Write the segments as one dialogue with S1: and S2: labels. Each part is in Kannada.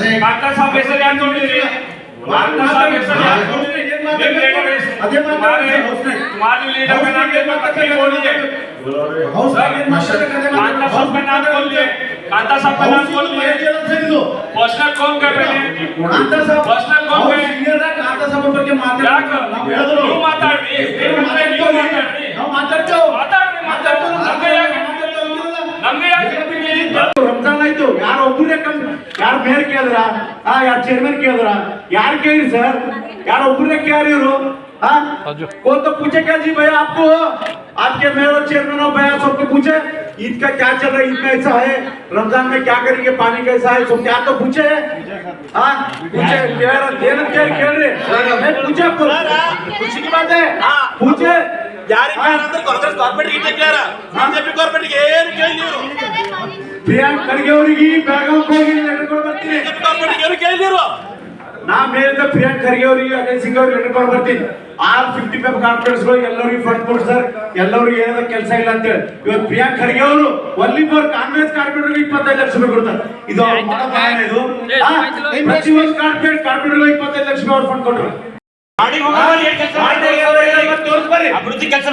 S1: છે
S2: કાકા સાહેબ એસે ધ્યાન જોડી દે કાકા સાહેબ એસે ધ્યાન
S3: જોડી દે अजय माता है
S2: तुम्हारी लीडर में नाम लेना तक नहीं बोलिए कांता साहब का नाम बोलिए कांता साहब का नाम बोलिए पर्सनल कॉम कर
S3: पहले कांता साहब
S2: पर्सनल कॉम
S3: में
S2: सीनियर है?
S3: कांता साहब
S2: पर के माता क्या कर? क्यों
S3: माता है? ಯಾರು ಮೇಯರ್ ಕೇಳಿದ್ರ ಆ ಯಾರು ಚೇರ್ಮನ್ ಕೇಳಿದ್ರ ಯಾರು ಕೇಳಿ ಸರ್ ಯಾರು ಒಬ್ಬರೇ ಕೇಳಿ ಇವರು हाँ कौन तो पूछे क्या जी भैया आपको आपके मेयर और चेयरमैन और भैया सबको पूछे ईद का क्या चल रहा है ईद में ऐसा है रमजान में क्या करेंगे पानी कैसा है सब क्या तो पूछे हाँ पूछे कह रहे देना क्या कह रहे मैं पूछे आपको खुशी की बात है पूछे
S4: ಯಾರಿಗೆ ಕೇಳಂದ್ರೆ ಕಾಂಗ್ರೆಸ್ ಕಾರ್ಪೊರೇಟ್ಗೆ ಕೇಳ ಬಿಜೆಪಿ ಕಾರ್ಪೊರೇಟ್ಗೆ ಏನು ಕೇಳಿ ನೀವು
S3: ಪ್ರಿಯಾಂಕ್ ಖರ್ಗೆ ಅವರಿಗೆ ಬೆಳಗಾವ್ ಹೋಗಿ ಲೆಟರ್ ಕೊಡ್ ಬರ್ತೀನಿ
S4: ಬಿಜೆಪಿ ಕಾರ್ಪೊರೇಟ್ ಏನು ಕೇಳಿದಿರು
S3: ನಾ ಮೇಲಿಂದ ಪ್ರಿಯಾಂಕ್ ಖರ್ಗೆ ಅವರಿಗೆ ಅಜಯ್ ಸಿಂಗ್ ಅವ್ರಿಗೆ ಲೆಟರ್ ಕೊಟ್ಟು ಬರ್ತೀನಿ ಆರ್ ಫಿಫ್ಟಿ ಫೈವ್ ಕಾನ್ಫರೆನ್ಸ್ಗಳು ಎಲ್ಲರಿಗೂ ಫಂಡ್ ಕೊಡ್ ಸರ್ ಎಲ್ಲರಿಗೂ ಏನದ ಕೆಲಸ ಇಲ್ಲ ಅಂತ ಹೇಳಿ. ಇವತ್ತು ಪ್ರಿಯಾಂಕ್ ಖರ್ಗೆ ಅವರು ಒಲ್ಲಿ ಫಾರ್ ಕಾಂಗ್ರೆಸ್ ಕಾರ್ಪೊರೇಟ್ ಇಪ್ಪತ್ತೈದು ಲಕ್ಷ ರೂಪಾಯಿ ಕೊಡ್ತಾರೆ. ಇದು ಇದು. ಆ, ಪ್ರತಿಯೊಂದು ಕಾರ್ಪೊರೇಟ್ ಕಾರ್ಪೊರೇಟರ್ ಇಪ್ಪತ್ತೈದು ಲಕ್ಷ ರೂಪಾಯಿ ಅವ್ರು ಫಂಡ್ ಕೊಟ್ಟರು
S4: ಅಭಿವೃದ್ಧಿ ಕೆಲಸ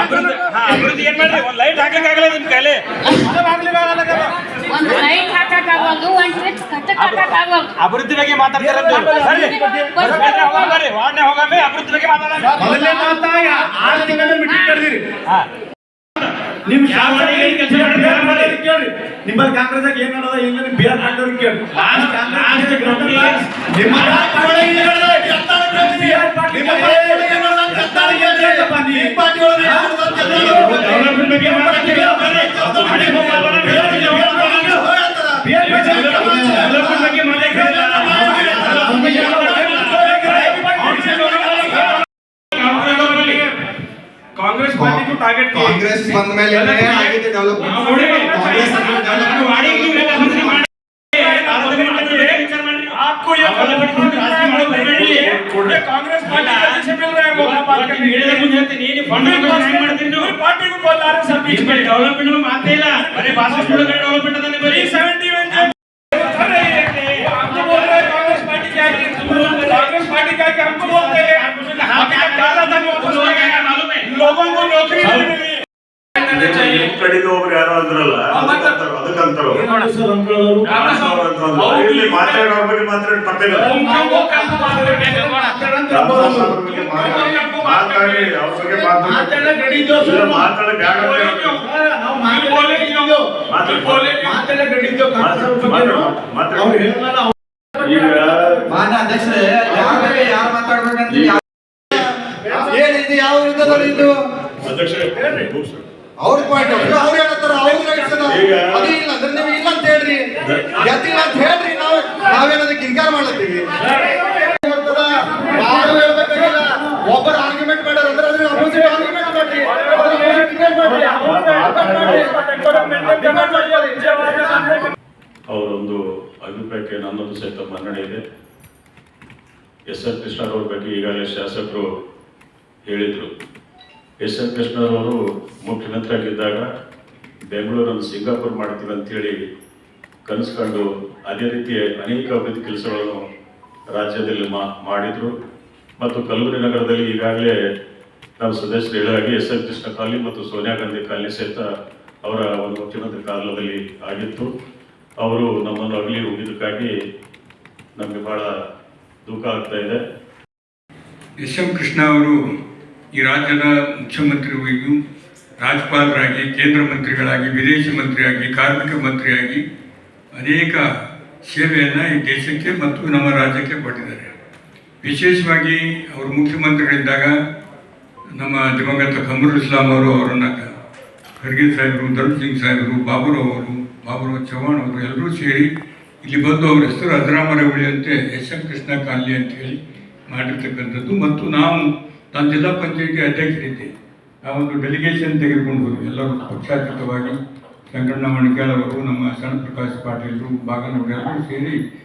S4: ಉತ್ತರ ಅಭಿವೃದ್ಧಿ ಏನ್ ಮಾಡ್ರಿ? ಒಂದ್ ಲೈಟ್ ನಿಮ್ ಕೈಲಿ.
S5: ಕಟ್ಟಕ್ಕಾಗಲ್ದು
S4: ಅಭಿವೃದ್ಧಿ ಬಗ್ಗೆ ಮಾತಾಡ್ತಾರೆ ವಾರ್ಡ್ನೆ ಹೋಗಮ್ಮೆ ಅಭಿವೃದ್ಧಿ ಬಗ್ಗೆ
S3: ನಿಮ್
S4: ಏನ್
S3: ಕೇಳ್ರಿ ನಿಮ್ಮಲ್ಲಿ ಕಾಂಗ್ರೆಸ್ ಏನ್ ನಡೆದ ನಿಮ್ ಬೇರೆ ಹಾಕೋರಿಗೆ ಕೇಳ್ರಿ ಲಾಸ್ಟ್
S4: last ground
S3: ನಿಮ್ಮ ಪಾರ್ಟಿ ಒಳಗೆ
S2: ಕಾಂಗ್ರೆಸ್ ಪಾರ್ಟಿಗೂ ಟಾರ್ಗೆಟ್
S1: ಕಾಂಗ್ರೆಸ್ ಬಂದ ಮೇಲೆ ಆಗಿದೆ ಡೆವಲಪ್ಮೆಂಟ್ ಕಾಂಗ್ರೆಸ್
S2: आपको ये कांग्रेस पार्टी से मिल रहा है वो पार्टी ಹೇಳಿದ ಮುಂದೆ ಹೇಳ್ತೀನಿ ಮಾಡ್ತೀನಿ. ಡೆವಲಪ್ಮೆಂಟ್ ಮಾತೇ ಇಲ್ಲ. ಬರೀ ಭಾಷಣ ಡೆವಲಪ್ಮೆಂಟ್
S6: ಬರೀ. 70 ಕಡಿದವರು ಯಾರೋ ಅಂದ್ರಲ್ಲ ಅದಕ್ಕಂತಾರು. ಇಲ್ಲಿ ಮಾತಾಡೋರ ಬಗ್ಗೆ ಮಾತಾಡಿ. ಪಟ್ಟಿಲ್ಲ ಮಾತಾಡಿ. ಅವ್ರ ಬಗ್ಗೆ ಮಾತಾಡಿ. ಮಾತಾಡಿ
S3: ಬ್ಯಾಡ
S6: ಈಗ
S1: ಮಾನ್ಯ ಅಧ್ಯಕ್ಷರೇ ಯಾವಾಗ ಯಾರು ಮಾತಾಡ್ಬೇಕಂತ ಏನಿದೆ? ಯಾವ ಯುದ್ಧದಲ್ಲಿ ಇದ್ದು? ಇದು
S6: ಅಧ್ಯಕ್ಷರೇ
S1: ಅವ್ರ ಪಾಯಿಂಟ್ ಅವ್ರು ಹೇಳ್ತಾರ ಅವ್ರ ರೈಟ್ಸ್ ಅದ ಇಲ್ಲ ಅಂದ್ರೆ ನೀವು ಇಲ್ಲ ಅಂತ ಹೇಳ್ರಿ. ಗೆದ್ದಿಲ್ಲ ಅಂತ ಹೇಳ್ರಿ ನಾವು ನಾವೇನದ ಇನ್ಕಾರ ಮಾಡ್ಲತ್ತೀವಿ? ಯಾರು ಹೇಳ್ಬೇಕಾಗಿಲ್ಲ. ಒಬ್ಬರು ಆರ್ಗ್ಯುಮೆಂಟ್ ಮಾಡ್ಯಾರ ಅಂದ್ರೆ ಅದ್ರ ಅಪೋಸಿಟ್ ಆರ್ಗ್ಯುಮೆಂಟ್ ಮಾಡ್ರಿ. ಅದ್ರ ಅಪೋಸಿಟ್ debate ಮಾಡ್ರಿ.
S6: ಅವರೊಂದು ಅಭಿಪ್ರಾಯಕ್ಕೆ ನನ್ನದು ಸಹಿತ ಮನ್ನಣೆ ಇದೆ. ಎಸ್ ಎನ್ ಕೃಷ್ಣರವ್ರ ಬಗ್ಗೆ ಈಗಾಗಲೇ ಶಾಸಕರು ಹೇಳಿದರು. ಎಸ್ ಎನ್ ಕೃಷ್ಣರವರು ಮುಖ್ಯಮಂತ್ರಿ ಆಗಿದ್ದಾಗ ಬೆಂಗಳೂರನ್ನು ಸಿಂಗಾಪುರ್ ಮಾಡ್ತೀವಿ ಅಂತೇಳಿ ಕನಸ್ಕೊಂಡು ಅದೇ ರೀತಿ ಅನೇಕ ಅಭಿವೃದ್ಧಿ ಕೆಲಸಗಳನ್ನು ರಾಜ್ಯದಲ್ಲಿ ಮಾ, ಮಾಡಿದರು. ಮತ್ತು ಕಲಬುರಗಿ ನಗರದಲ್ಲಿ ಈಗಾಗಲೇ ನಮ್ಮ ಸದಸ್ಯರು ಹೇಳಾಗಿ ಎಸ್ ಎನ್ ಕೃಷ್ಣ ಕಾಲನಿ ಮತ್ತು ಸೋನಿಯಾ ಗಾಂಧಿ ಕಾಲನಿ ಸಹಿತ ಅವರ ಒಂದು ಮುಖ್ಯಮಂತ್ರಿ ಕಾಲದಲ್ಲಿ ಆಗಿತ್ತು. ಅವರು ನಮ್ಮನ್ನು ಅಗಲಿ ಹೋಗಿದ್ದಕ್ಕಾಗಿ ನಮಗೆ ಬಹಳ ದುಃಖ ಆಗ್ತಾ ಇದೆ.
S7: ಎಸ್ ಎಂ ಕೃಷ್ಣ ಅವರು ಈ ರಾಜ್ಯದ ಮುಖ್ಯಮಂತ್ರಿಗಳಿಗೂ ರಾಜ್ಯಪಾಲರಾಗಿ, ಕೇಂದ್ರ ಮಂತ್ರಿಗಳಾಗಿ, ವಿದೇಶ ಮಂತ್ರಿಯಾಗಿ, ಕಾರ್ಮಿಕ ಮಂತ್ರಿಯಾಗಿ ಅನೇಕ ಸೇವೆಯನ್ನು ಈ ದೇಶಕ್ಕೆ ಮತ್ತು ನಮ್ಮ ರಾಜ್ಯಕ್ಕೆ ಕೊಟ್ಟಿದ್ದಾರೆ. ವಿಶೇಷವಾಗಿ ಅವರು ಮುಖ್ಯಮಂತ್ರಿಗಳಿದ್ದಾಗ ನಮ್ಮ ದಿವಂಗತ ಕಮರುಲ್ ಇಸ್ಲಾಂ ಅವರು ಅವರನ್ನು ಖರ್ಗೆ ಸಾಹೇಬರು, ಧರ್ಮ ಸಿಂಗ್ ಸಾಹೇಬರು, ಬಾಬುರಾವ್ ಅವರು, ಬಾಬುರಾವ್ ಚೌಹಾಣ್ ಅವರು ಎಲ್ಲರೂ ಸೇರಿ ಇಲ್ಲಿ ಬಂದು ಅವ್ರ ಹೆಸರು ಅಜರಾಮರ ಉಳಿಯಂತೆ ಎಸ್ ಎಂ ಕೃಷ್ಣ ಕಾಲಿ ಅಂತ ಹೇಳಿ ಮಾಡಿರ್ತಕ್ಕಂಥದ್ದು. ಮತ್ತು ನಾವು ನಾನು ಜಿಲ್ಲಾ ಪಂಚಾಯಿತಿ ಅಧ್ಯಕ್ಷರಿದ್ದೆ ಒಂದು ಡೆಲಿಗೇಷನ್ ತೆಗೆದುಕೊಂಡು ಹೋದ್ವಿ. ಎಲ್ಲರೂ ಪಕ್ಷಾತೀತವಾಗಿ ಸಂಗಣ್ಣ ಮಣಿಕಾಳ್ ಅವರು ನಮ್ಮ ಸಣ್ಣ ಪ್ರಕಾಶ್ ಪಾಟೀಲ್ರು ಬಾಗನವರು ಎಲ್ಲರೂ ಸೇರಿ